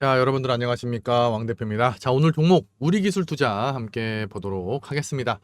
자, 여러분들 안녕하십니까? 왕 대표입니다. 자, 오늘 종목 우리 기술 투자 함께 보도록 하겠습니다.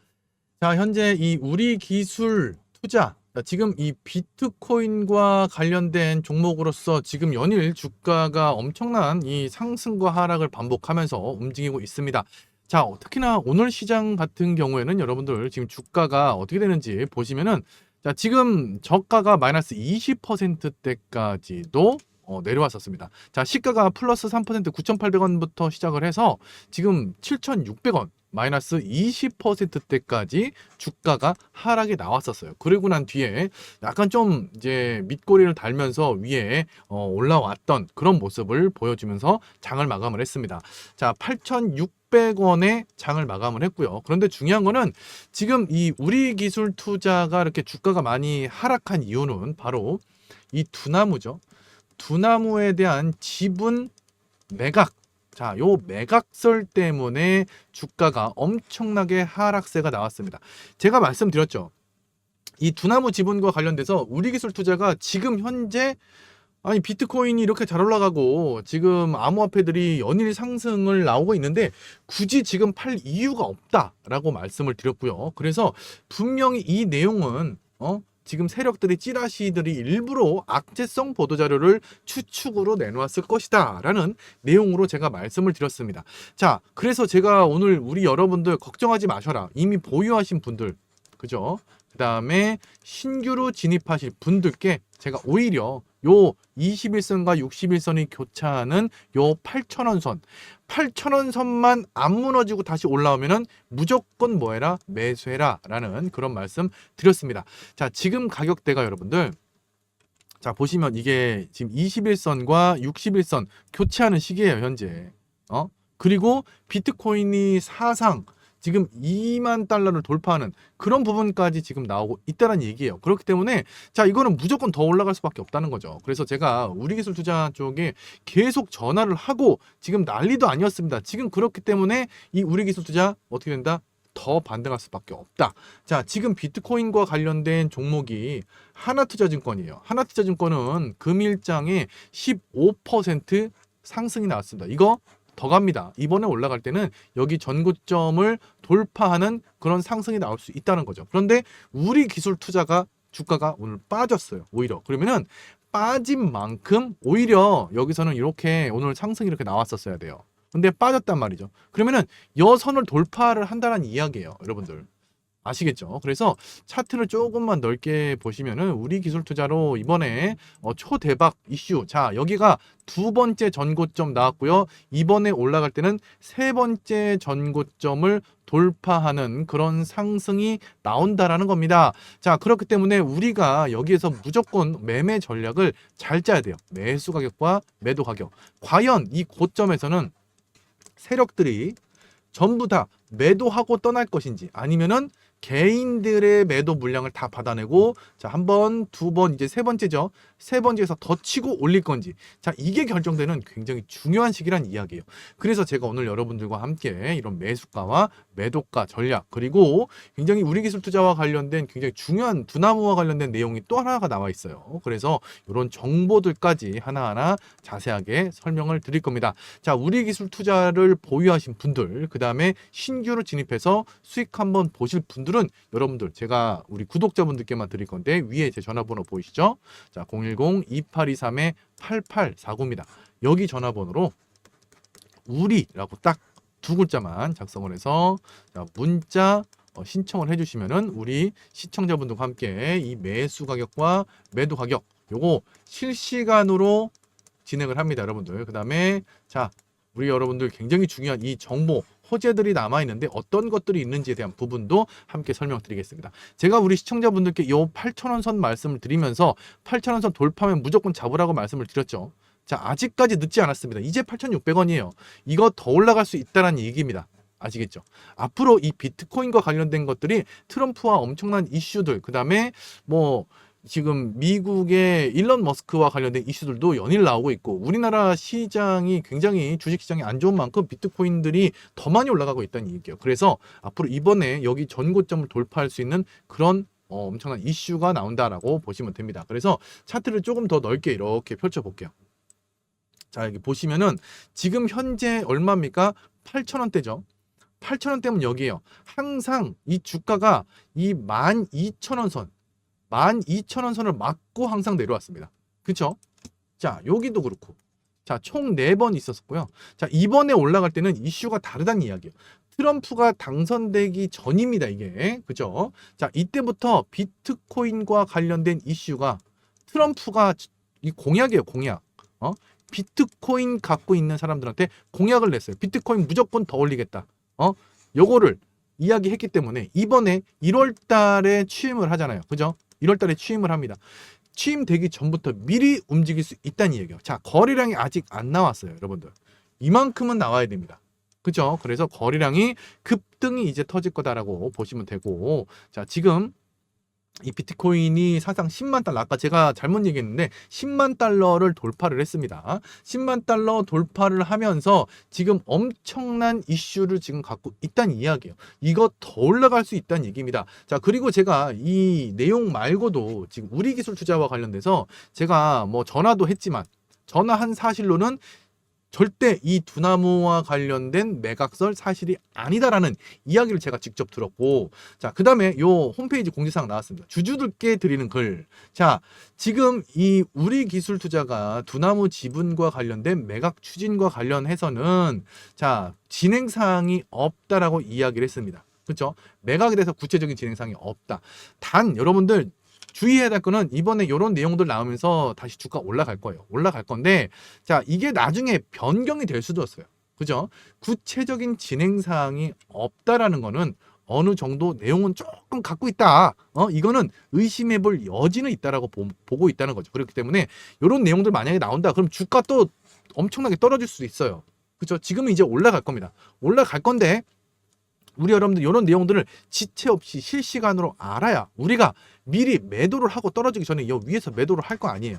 자, 현재 이 우리 기술 투자 자, 지금 이 비트코인과 관련된 종목으로서 지금 연일 주가가 엄청난 이 상승과 하락을 반복하면서 움직이고 있습니다. 자, 어, 특히나 오늘 시장 같은 경우에는 여러분들 지금 주가가 어떻게 되는지 보시면은 자, 지금 저가가 마이너스 20%대까지도 어, 내려왔었습니다. 자, 시가가 플러스 3% 9,800원부터 시작을 해서 지금 7,600원 마이너스 20%대까지 주가가 하락이 나왔었어요. 그리고 난 뒤에 약간 좀 이제 밑꼬리를 달면서 위에 어, 올라왔던 그런 모습을 보여주면서 장을 마감을 했습니다. 자, 8,600원에 장을 마감을 했고요. 그런데 중요한 거는 지금 이 우리 기술 투자가 이렇게 주가가 많이 하락한 이유는 바로 이 두나무죠. 두나무에 대한 지분 매각. 자, 요 매각설 때문에 주가가 엄청나게 하락세가 나왔습니다. 제가 말씀드렸죠. 이 두나무 지분과 관련돼서 우리 기술 투자가 지금 현재 아니 비트코인이 이렇게 잘 올라가고 지금 암호화폐들이 연일 상승을 나오고 있는데 굳이 지금 팔 이유가 없다라고 말씀을 드렸고요. 그래서 분명히 이 내용은 어 지금 세력들이 찌라시들이 일부러 악재성 보도 자료를 추측으로 내놓았을 것이다 라는 내용으로 제가 말씀을 드렸습니다. 자, 그래서 제가 오늘 우리 여러분들 걱정하지 마셔라. 이미 보유하신 분들, 그죠? 그 다음에 신규로 진입하실 분들께 제가 오히려 요 21선과 61선이 교차하는 요 8,000원 선, 8,000원 선만 안 무너지고 다시 올라오면은 무조건 뭐해라? 매수해라. 라는 그런 말씀 드렸습니다. 자, 지금 가격대가 여러분들 자, 보시면 이게 지금 21선과 61선 교체하는 시기예요, 현재. 어? 그리고 비트코인이 사상 지금 2만 달러를 돌파하는 그런 부분까지 지금 나오고 있다는 얘기예요. 그렇기 때문에 자 이거는 무조건 더 올라갈 수밖에 없다는 거죠. 그래서 제가 우리 기술 투자 쪽에 계속 전화를 하고 지금 난리도 아니었습니다. 지금 그렇기 때문에 이 우리 기술 투자 어떻게 된다? 더 반등할 수밖에 없다. 자, 지금 비트코인과 관련된 종목이 하나투자증권이에요. 하나투자증권은 금일장에 15% 상승이 나왔습니다. 이거 더 갑니다. 이번에 올라갈 때는 여기 전고점을 돌파하는 그런 상승이 나올 수 있다는 거죠. 그런데 우리 기술 투자가 주가가 오늘 빠졌어요. 오히려 그러면은 빠진 만큼 오히려 여기서는 이렇게 오늘 상승이 이렇게 나왔었어야 돼요. 근데 빠졌단 말이죠. 그러면은 여선을 돌파를 한다는 이야기예요, 여러분들. 아시겠죠? 그래서 차트를 조금만 넓게 보시면은 우리 기술 투자로 이번에 어, 초대박 이슈. 자, 여기가 두 번째 전고점 나왔고요. 이번에 올라갈 때는 세 번째 전고점을 돌파하는 그런 상승이 나온다라는 겁니다. 자, 그렇기 때문에 우리가 여기에서 무조건 매매 전략을 잘 짜야 돼요. 매수 가격과 매도 가격. 과연 이 고점에서는 세력들이 전부 다 매도하고 떠날 것인지 아니면은 개인들의 매도 물량을 다 받아내고 자, 한 번, 두 번, 이제 세 번째죠. 세 번째에서 더 치고 올릴 건지. 자, 이게 결정되는 굉장히 중요한 시기란 이야기예요. 그래서 제가 오늘 여러분들과 함께 이런 매수가와 매도가 전략 그리고 굉장히 우리 기술 투자와 관련된 굉장히 중요한 두나무와 관련된 내용이 또 하나가 나와 있어요. 그래서 이런 정보들까지 하나하나 자세하게 설명을 드릴 겁니다. 자, 우리 기술 투자를 보유하신 분들, 그 다음에 신규로 진입해서 수익 한번 보실 분들은 여러분들 제가 우리 구독자분들께만 드릴 건데 위에 제 전화번호 보이시죠? 자, 010-2823-8849입니다. 여기 전화번호로 우리라고 딱 두 글자만 작성을 해서 자, 문자 어, 신청을 해주시면은 우리 시청자분들과 함께 이 매수 가격과 매도 가격 요거 실시간으로 진행을 합니다, 여러분들. 그 다음에 자 우리 여러분들 굉장히 중요한 이 정보 호재들이 남아 있는데 어떤 것들이 있는지에 대한 부분도 함께 설명드리겠습니다. 제가 우리 시청자분들께 요 8,000원 선 말씀을 드리면서 8,000원 선 돌파하면 무조건 잡으라고 말씀을 드렸죠. 자, 아직까지 늦지 않았습니다. 이제 8,600원이에요. 이거 더 올라갈 수 있다는 얘기입니다. 아시겠죠? 앞으로 이 비트코인과 관련된 것들이 트럼프와 엄청난 이슈들, 그 다음에 뭐 지금 미국의 일론 머스크와 관련된 이슈들도 연일 나오고 있고 우리나라 시장이 굉장히 주식 시장이 안 좋은 만큼 비트코인들이 더 많이 올라가고 있다는 얘기예요. 그래서 앞으로 이번에 여기 전고점을 돌파할 수 있는 그런 어, 엄청난 이슈가 나온다라고 보시면 됩니다. 그래서 차트를 조금 더 넓게 이렇게 펼쳐 볼게요. 자 여기 보시면은 지금 현재 얼마입니까? 8,000원대죠. 8,000원대면 여기에요. 항상 이 주가가 이 12,000원 선, 12,000원 선을 맞고 항상 내려왔습니다. 그쵸? 자, 여기도 그렇고. 자, 총 4번 있었고요. 자, 이번에 올라갈 때는 이슈가 다르다는 이야기예요. 트럼프가 당선되기 전입니다, 이게. 그죠? 자, 이때부터 비트코인과 관련된 이슈가 트럼프가 이 공약이에요, 공약. 어? 비트코인 갖고 있는 사람들한테 공약을 냈어요. 비트코인 무조건 더 올리겠다. 어? 요거를 이야기했기 때문에 이번에 1월 달에 취임을 하잖아요. 그죠? 1월 달에 취임을 합니다. 취임되기 전부터 미리 움직일 수 있다는 얘기예요. 자, 거래량이 아직 안 나왔어요, 여러분들. 이만큼은 나와야 됩니다. 그죠? 그래서 거래량이 급등이 이제 터질 거다라고 보시면 되고, 자, 지금 이 비트코인이 사상 10만 달러, 아까 제가 잘못 얘기했는데 10만 달러를 돌파를 했습니다. 10만 달러 돌파를 하면서 지금 엄청난 이슈를 지금 갖고 있다는 이야기예요. 이거 더 올라갈 수 있다는 얘기입니다. 자, 그리고 제가 이 내용 말고도 지금 우리 기술 투자와 관련돼서 제가 뭐 전화도 했지만 전화한 사실로는 절대 이 두나무와 관련된 매각설 사실이 아니다라는 이야기를 제가 직접 들었고 자 그다음에 요 홈페이지 공지사항 나왔습니다. 주주들께 드리는 글 자 지금 이 우리 기술 투자가 두나무 지분과 관련된 매각 추진과 관련해서는 자 진행 사항이 없다라고 이야기를 했습니다. 그렇죠 매각에 대해서 구체적인 진행 사항이 없다. 단 여러분들 주의해야 될 거는 이번에 이런 내용들 나오면서 다시 주가 올라갈 거예요. 올라갈 건데 자 이게 나중에 변경이 될 수도 있어요. 그죠? 구체적인 진행 사항이 없다라는 거는 어느 정도 내용은 조금 갖고 있다. 어 이거는 의심해 볼 여지는 있다라고 보, 보고 있다는 거죠. 그렇기 때문에 이런 내용들 만약에 나온다. 그럼 주가 또 엄청나게 떨어질 수도 있어요. 그죠? 지금은 이제 올라갈 겁니다. 올라갈 건데 우리 여러분들 이런 내용들을 지체 없이 실시간으로 알아야 우리가 미리 매도를 하고 떨어지기 전에 여 위에서 매도를 할 거 아니에요.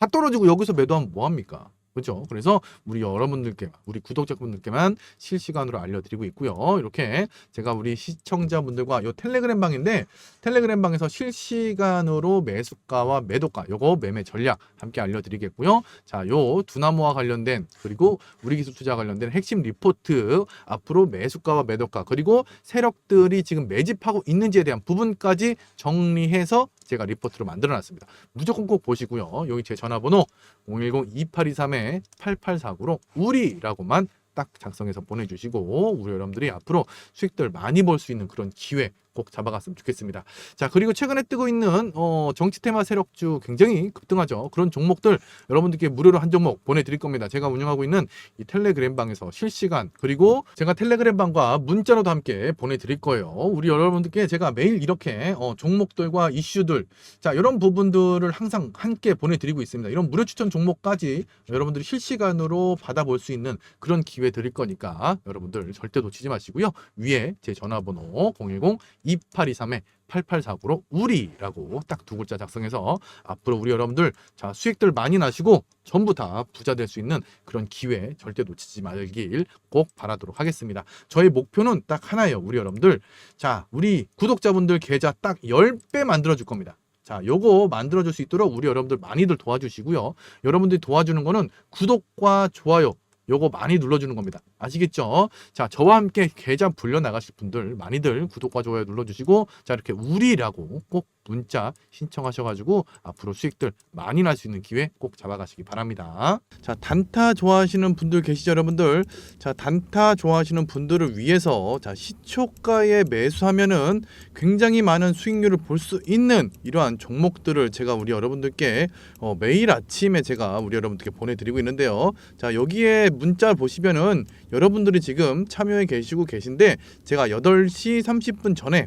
다 떨어지고 여기서 매도하면 뭐 합니까? 그렇죠? 그래서 우리 여러분들께 우리 구독자분들께만 실시간으로 알려드리고 있고요. 이렇게 제가 우리 시청자분들과 요 텔레그램 방인데 텔레그램 방에서 실시간으로 매수가와 매도가 요거 매매 전략 함께 알려드리겠고요. 자, 요 두나무와 관련된 그리고 우리 기술 투자 관련된 핵심 리포트 앞으로 매수가와 매도가 그리고 세력들이 지금 매집하고 있는지에 대한 부분까지 정리해서 제가 리포트로 만들어놨습니다. 무조건 꼭 보시고요. 여기 제 전화번호 010-2823-8849로 우리라고만 딱 작성해서 보내주시고 우리 여러분들이 앞으로 수익들 많이 벌 수 있는 그런 기회 꼭 잡아갔으면 좋겠습니다. 자 그리고 최근에 뜨고 있는 어, 정치 테마 세력주 굉장히 급등하죠. 그런 종목들 여러분들께 무료로 한 종목 보내드릴 겁니다. 제가 운영하고 있는 이 텔레그램 방에서 실시간 그리고 제가 텔레그램 방과 문자로도 함께 보내드릴 거예요. 우리 여러분들께 제가 매일 이렇게 어, 종목들과 이슈들 자 이런 부분들을 항상 함께 보내드리고 있습니다. 이런 무료 추천 종목까지 여러분들이 실시간으로 받아볼 수 있는 그런 기회 드릴 거니까 여러분들 절대 놓치지 마시고요. 위에 제 전화번호 010 2823에 8849로 우리라고 딱 두 글자 작성해서 앞으로 우리 여러분들 자 수익들 많이 나시고 전부 다 부자 될 수 있는 그런 기회 절대 놓치지 말길 꼭 바라도록 하겠습니다. 저희 목표는 딱 하나예요. 우리 여러분들 자 우리 구독자분들 계좌 딱 10배 만들어 줄 겁니다. 자, 요거 만들어줄 수 있도록 우리 여러분들 많이들 도와주시고요. 여러분들이 도와주는 거는 구독과 좋아요, 요거 많이 눌러주는 겁니다. 아시겠죠? 자, 저와 함께 계좌 불려 나가실 분들 많이들 구독과 좋아요 눌러주시고, 자, 이렇게 우리라고 꼭 문자 신청하셔가지고 앞으로 수익들 많이 날 수 있는 기회 꼭 잡아가시기 바랍니다. 자, 단타 좋아하시는 분들 계시죠, 여러분들? 자, 단타 좋아하시는 분들을 위해서 자, 시초가에 매수하면은 굉장히 많은 수익률을 볼 수 있는 이러한 종목들을 제가 우리 여러분들께 어, 매일 아침에 제가 우리 여러분들께 보내드리고 있는데요. 자, 여기에 문자 보시면은 여러분들이 지금 참여해 계시고 계신데 제가 8시 30분 전에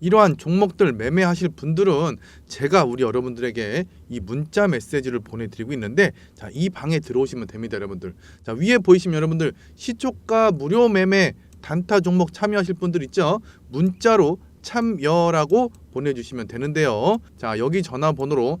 이러한 종목들 매매하실 분들은 제가 우리 여러분들에게 이 문자 메시지를 보내드리고 있는데 자 이 방에 들어오시면 됩니다 여러분들. 자 위에 보이시면 여러분들 시초가 무료 매매 단타 종목 참여하실 분들 있죠? 문자로 참여라고 보내주시면 되는데요. 자 여기 전화번호로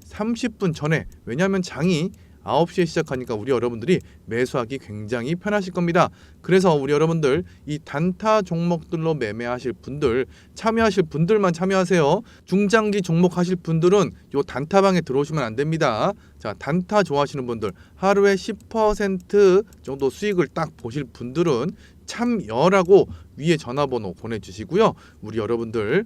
30분 전에 왜냐하면 장이 9시에 시작하니까 우리 여러분들이 매수하기 굉장히 편하실 겁니다. 그래서 우리 여러분들 이 단타 종목들로 매매하실 분들 참여하실 분들만 참여하세요. 중장기 종목 하실 분들은 요 단타방에 들어오시면 안 됩니다. 자, 단타 좋아하시는 분들 하루에 10% 정도 수익을 딱 보실 분들은 참여라고 위에 전화번호 보내주시고요. 우리 여러분들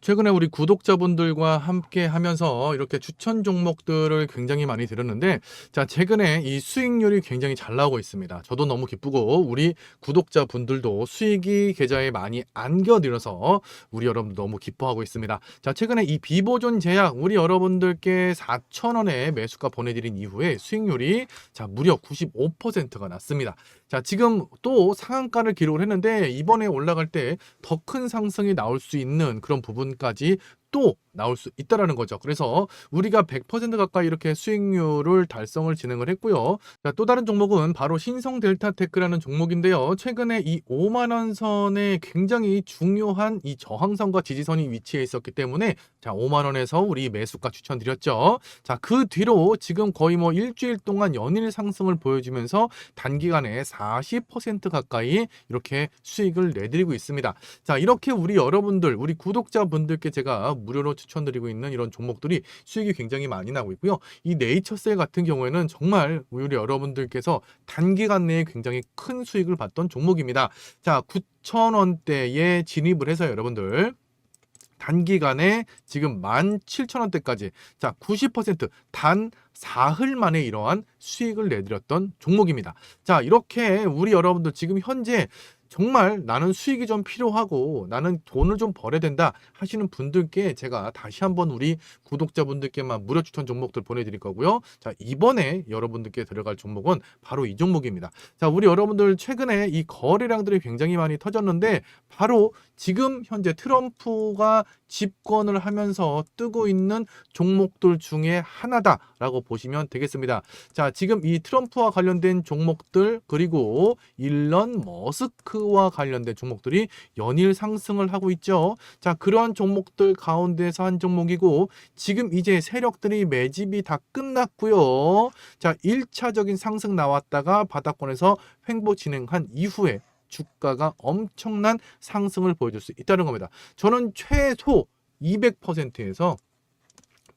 최근에 우리 구독자분들과 함께 하면서 이렇게 추천 종목들을 굉장히 많이 들었는데 자 최근에 이 수익률이 굉장히 잘 나오고 있습니다. 저도 너무 기쁘고 우리 구독자분들도 수익이 계좌에 많이 안겨들어서 우리 여러분들 너무 기뻐하고 있습니다. 자 최근에 이 비보존 제약 우리 여러분들께 4,000원에 매수가 보내드린 이후에 수익률이 자 무려 95%가 났습니다. 자 지금 또 상한가를 기록을 했는데 이번에 올라갈 때 더 큰 상승이 나올 수 있는 그런 부분 까지 또 나올 수 있다라는 거죠. 그래서 우리가 100% 가까이 이렇게 수익률을 달성을 진행을 했고요. 자, 또 다른 종목은 바로 신성 델타 테크라는 종목인데요. 최근에 이 5만 원 선에 굉장히 중요한 이 저항선과 지지선이 위치해 있었기 때문에 자, 5만 원에서 우리 매수가 추천드렸죠. 자, 그 뒤로 지금 거의 뭐 일주일 동안 연일 상승을 보여주면서 단기간에 40% 가까이 이렇게 수익을 내드리고 있습니다. 자, 이렇게 우리 여러분들, 우리 구독자분들께 제가 무료로 추천드리고 있는 이런 종목들이 수익이 굉장히 많이 나고 있고요. 이 네이처셀 같은 경우에는 정말 우리 여러분들께서 단기간 내에 굉장히 큰 수익을 봤던 종목입니다. 자, 9,000원대에 진입을 해서 여러분들 단기간에 지금 17,000원대까지 자, 90%단 사흘 만에 이러한 수익을 내드렸던 종목입니다. 자, 이렇게 우리 여러분들 지금 현재 정말 나는 수익이 좀 필요하고 나는 돈을 좀 벌어야 된다 하시는 분들께 제가 다시 한번 우리 구독자분들께만 무료 추천 종목들 보내드릴 거고요. 자, 이번에 여러분들께 들어갈 종목은 바로 이 종목입니다. 자, 우리 여러분들 최근에 이 거래량들이 굉장히 많이 터졌는데 바로 지금 현재 트럼프가 집권을 하면서 뜨고 있는 종목들 중에 하나다라고 보시면 되겠습니다. 자, 지금 이 트럼프와 관련된 종목들 그리고 일런 머스크와 관련된 종목들이 연일 상승을 하고 있죠. 자, 그러한 종목들 가운데서 한 종목이고 지금 이제 세력들이 매집이 다 끝났고요. 자, 1차적인 상승 나왔다가 바닥권에서 횡보 진행한 이후에 주가가 엄청난 상승을 보여줄 수 있다는 겁니다. 저는 최소 200%에서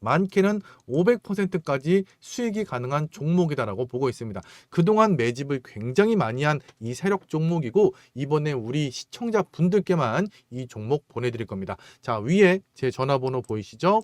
많게는 500%까지 수익이 가능한 종목이다라고 보고 있습니다. 그동안 매집을 굉장히 많이 한 이 세력 종목이고 이번에 우리 시청자 분들께만 이 종목 보내드릴 겁니다. 자 위에 제 전화번호 보이시죠?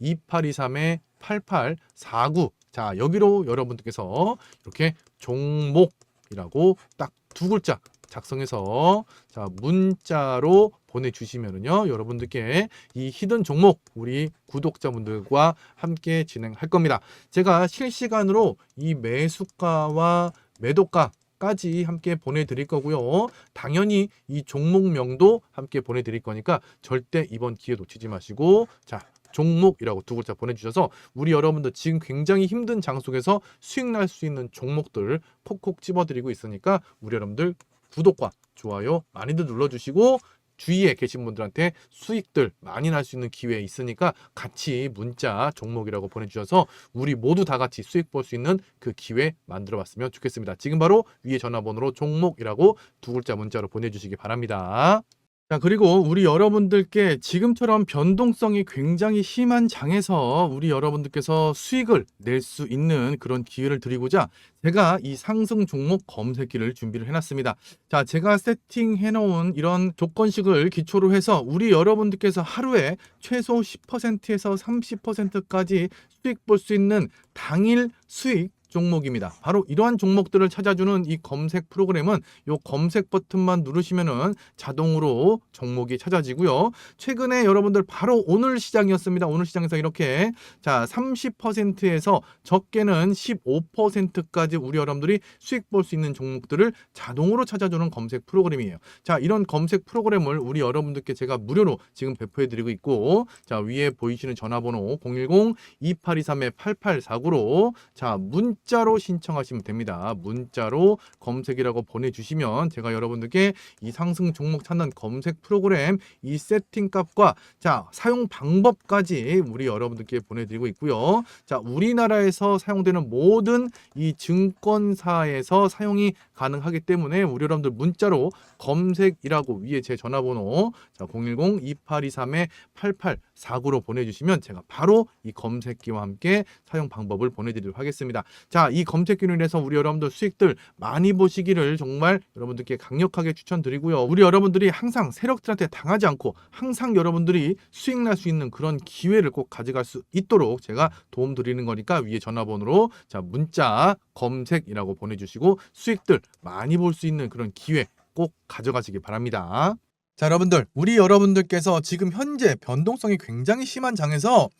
010-2823-8849 자 여기로 여러분들께서 이렇게 종목이라고 딱 두 글자 작성해서 자 문자로 보내주시면은요 여러분들께 이 히든 종목 우리 구독자분들과 함께 진행할 겁니다. 제가 실시간으로 이 매수가와 매도가 까지 함께 보내드릴 거고요. 당연히 이 종목명도 함께 보내드릴 거니까 절대 이번 기회 놓치지 마시고 자 종목이라고 두 글자 보내주셔서 우리 여러분들 지금 굉장히 힘든 장 속에서 수익 날 수 있는 종목들 콕콕 집어드리고 있으니까 우리 여러분들 구독과 좋아요 많이들 눌러주시고 주위에 계신 분들한테 수익들 많이 날 수 있는 기회 있으니까 같이 문자 종목이라고 보내주셔서 우리 모두 다 같이 수익 볼 수 있는 그 기회 만들어 봤으면 좋겠습니다. 지금 바로 위에 전화번호로 종목이라고 두 글자 문자로 보내주시기 바랍니다. 자, 그리고 우리 여러분들께 지금처럼 변동성이 굉장히 심한 장에서 우리 여러분들께서 수익을 낼 수 있는 그런 기회를 드리고자 제가 이 상승 종목 검색기를 준비를 해놨습니다. 자, 제가 세팅해 놓은 이런 조건식을 기초로 해서 우리 여러분들께서 하루에 최소 10%에서 30%까지 수익 볼 수 있는 당일 수익 종목입니다. 바로 이러한 종목들을 찾아주는 이 검색 프로그램은 이 검색 버튼만 누르시면은 자동으로 종목이 찾아지고요. 최근에 여러분들 바로 오늘 시장이었습니다. 오늘 시장에서 이렇게 자 30%에서 적게는 15%까지 우리 여러분들이 수익 볼 수 있는 종목들을 자동으로 찾아주는 검색 프로그램이에요. 자 이런 검색 프로그램을 우리 여러분들께 제가 무료로 지금 배포해드리고 있고 자 위에 보이시는 전화번호 010-2823-8849로 자 문 자로 신청하시면 됩니다. 문자로 검색이라고 보내주시면 제가 여러분들께 이 상승 종목 찾는 검색 프로그램 이 세팅 값과 자 사용 방법까지 우리 여러분들께 보내드리고 있고요. 자 우리나라에서 사용되는 모든 이 증권사에서 사용이 가능하기 때문에 우리 여러분들 문자로 검색이라고 위에 제 전화번호 자 010-2823-8849로 보내주시면 제가 바로 이 검색기와 함께 사용 방법을 보내드리도록 하겠습니다. 자, 이 검색기로 인해서 우리 여러분들 수익들 많이 보시기를 정말 여러분들께 강력하게 추천드리고요. 우리 여러분들이 항상 세력들한테 당하지 않고 항상 여러분들이 수익 날 수 있는 그런 기회를 꼭 가져갈 수 있도록 제가 도움 드리는 거니까 위에 전화번호로 자, 문자 검색이라고 보내주시고 수익들 많이 볼 수 있는 그런 기회 꼭 가져가시기 바랍니다. 자, 여러분들, 우리 여러분들께서 지금 현재 변동성이 굉장히 심한 장에서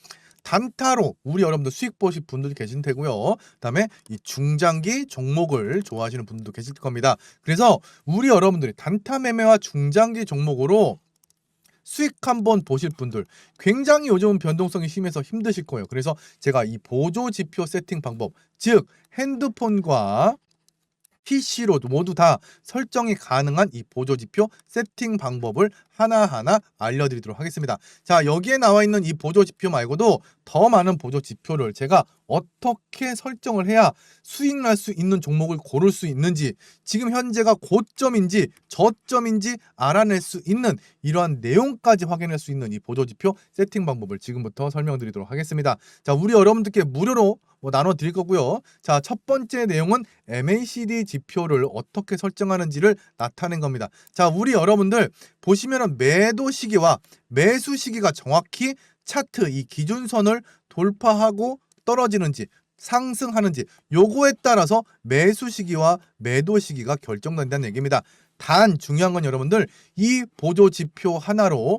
단타로 우리 여러분들 수익 보실 분들도 계신 테고요. 그다음에 이 중장기 종목을 좋아하시는 분들도 계실 겁니다. 그래서 우리 여러분들이 단타 매매와 중장기 종목으로 수익 한번 보실 분들 굉장히 요즘 변동성이 심해서 힘드실 거예요. 그래서 제가 이 보조 지표 세팅 방법, 즉 핸드폰과 PC로 모두 다 설정이 가능한 이 보조 지표 세팅 방법을 하나하나 알려드리도록 하겠습니다. 자, 여기에 나와 있는 이 보조 지표 말고도 더 많은 보조 지표를 제가 어떻게 설정을 해야 수익 날 수 있는 종목을 고를 수 있는지, 지금 현재가 고점인지 저점인지 알아낼 수 있는 이러한 내용까지 확인할 수 있는 이 보조 지표 세팅 방법을 지금부터 설명드리도록 하겠습니다. 자, 우리 여러분들께 무료로 뭐 나눠 드릴 거고요. 자, 첫 번째 내용은 MACD 지표를 어떻게 설정하는지를 나타낸 겁니다. 자, 우리 여러분들 보시면은 매도 시기와 매수 시기가 정확히 차트 이 기준선을 돌파하고 떨어지는지 상승하는지 요거에 따라서 매수 시기와 매도 시기가 결정된다는 얘기입니다. 단 중요한 건 여러분들 이 보조 지표 하나로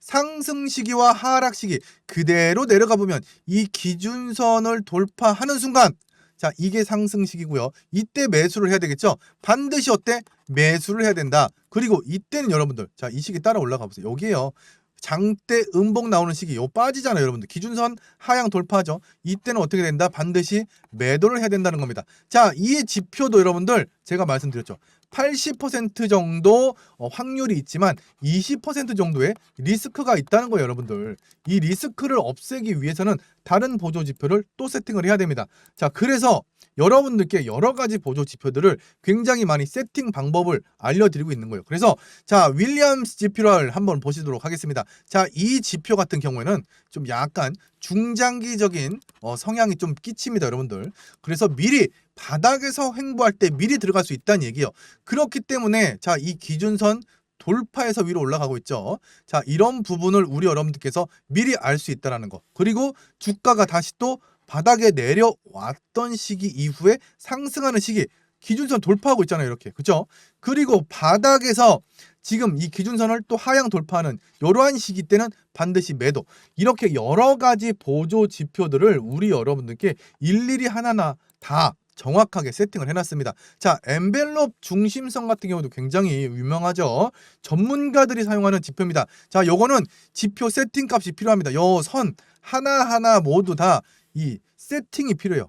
상승 시기와 하락 시기 그대로 내려가 보면 이 기준선을 돌파하는 순간 자 이게 상승 시기고요. 이때 매수를 해야 되겠죠. 반드시 어때 매수를 해야 된다. 그리고 이때는 여러분들 자 이 시기 따라 올라가 보세요. 여기에요. 장대 음봉 나오는 시기 요 빠지잖아요 여러분들 기준선 하향 돌파하죠 이때는 어떻게 된다 반드시 매도를 해야 된다는 겁니다 자이 지표도 여러분들 제가 말씀드렸죠 80% 정도 어, 확률이 있지만 20% 정도의 리스크가 있다는 거예요, 여러분들. 이 리스크를 없애기 위해서는 다른 보조 지표를 또 세팅을 해야 됩니다. 자, 그래서 여러분들께 여러 가지 보조 지표들을 굉장히 많이 세팅 방법을 알려드리고 있는 거예요. 그래서 자, 윌리엄스 지표를 한번 보시도록 하겠습니다. 자, 이 지표 같은 경우에는 좀 약간 중장기적인 어, 성향이 좀 끼칩니다, 여러분들. 그래서 미리 바닥에서 횡보할 때 미리 들어갈 수 있다는 얘기예요. 그렇기 때문에 자, 이 기준선 돌파해서 위로 올라가고 있죠. 자, 이런 부분을 우리 여러분들께서 미리 알 수 있다라는 거. 그리고 주가가 다시 또 바닥에 내려왔던 시기 이후에 상승하는 시기 기준선 돌파하고 있잖아요, 이렇게. 그죠? 그리고 바닥에서 지금 이 기준선을 또 하향 돌파하는 이러한 시기 때는 반드시 매도. 이렇게 여러 가지 보조 지표들을 우리 여러분들께 일일이 하나하나 다 정확하게 세팅을 해놨습니다. 자, 엔벨롭 중심성 같은 경우도 굉장히 유명하죠. 전문가들이 사용하는 지표입니다. 자, 요거는 지표 세팅 값이 필요합니다. 요 선 하나하나 모두 다 이 세팅이 필요해요.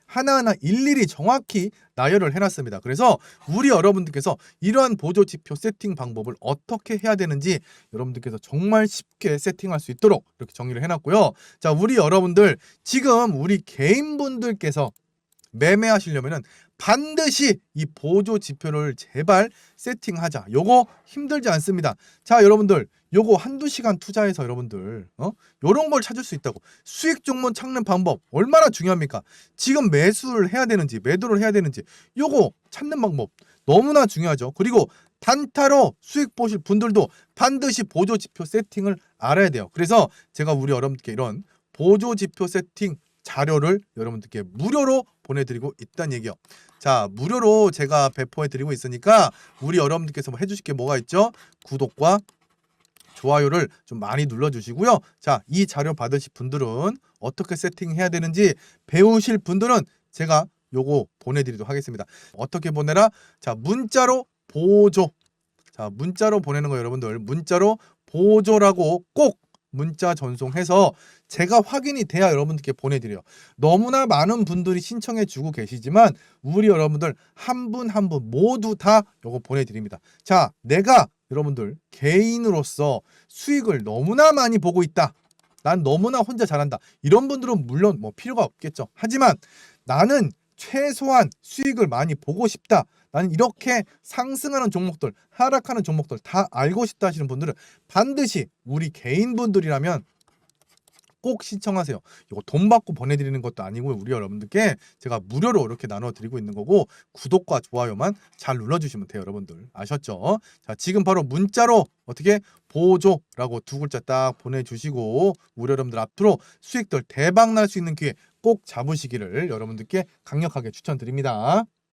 하나하나 일일이 정확히 나열을 해놨습니다. 그래서 우리 여러분들께서 이러한 보조 지표 세팅 방법을 어떻게 해야 되는지 여러분들께서 정말 쉽게 세팅할 수 있도록 이렇게 정리를 해놨고요. 자, 우리 여러분들 지금 우리 개인분들께서 매매하시려면은 반드시 이 보조 지표를 제발 세팅하자. 요거 힘들지 않습니다. 자, 여러분들 요거 한두 시간 투자해서 여러분들 어? 요런 걸 찾을 수 있다고. 수익 종목 찾는 방법 얼마나 중요합니까? 지금 매수를 해야 되는지 매도를 해야 되는지 요거 찾는 방법 너무나 중요하죠. 그리고 단타로 수익 보실 분들도 반드시 보조 지표 세팅을 알아야 돼요. 그래서 제가 우리 여러분께 이런 보조 지표 세팅 자료를 여러분들께 무료로 보내드리고 있다는 얘기요. 자, 무료로 제가 배포해드리고 있으니까 우리 여러분들께서 뭐 해주실 게 뭐가 있죠? 구독과 좋아요를 좀 많이 눌러주시고요. 자, 이 자료 받으실 분들은 어떻게 세팅해야 되는지 배우실 분들은 제가 요거 보내드리도록 하겠습니다. 어떻게 보내라? 자, 문자로 보조. 자, 문자로 보내는 거 여러분들 문자로 보조라고 꼭 문자 전송해서 제가 확인이 돼야 여러분들께 보내드려요. 너무나 많은 분들이 신청해 주고 계시지만 우리 여러분들 한 분 한 분 모두 다 요거 보내드립니다. 자, 내가 여러분들 개인으로서 수익을 너무나 많이 보고 있다. 난 너무나 혼자 잘한다. 이런 분들은 물론 뭐 필요가 없겠죠. 하지만 나는 최소한 수익을 많이 보고 싶다. 나는 이렇게 상승하는 종목들, 하락하는 종목들 다 알고 싶다 하시는 분들은 반드시 우리 개인분들이라면 꼭 신청하세요. 이거 돈 받고 보내드리는 것도 아니고 우리 여러분들께 제가 무료로 이렇게 나눠드리고 있는 거고 구독과 좋아요만 잘 눌러주시면 돼요, 여러분들 아셨죠? 자, 지금 바로 문자로 어떻게 보조라고 두 글자 딱 보내주시고 우리 여러분들 앞으로 수익들 대박 날 수 있는 기회 꼭 잡으시기를 여러분들께 강력하게 추천드립니다.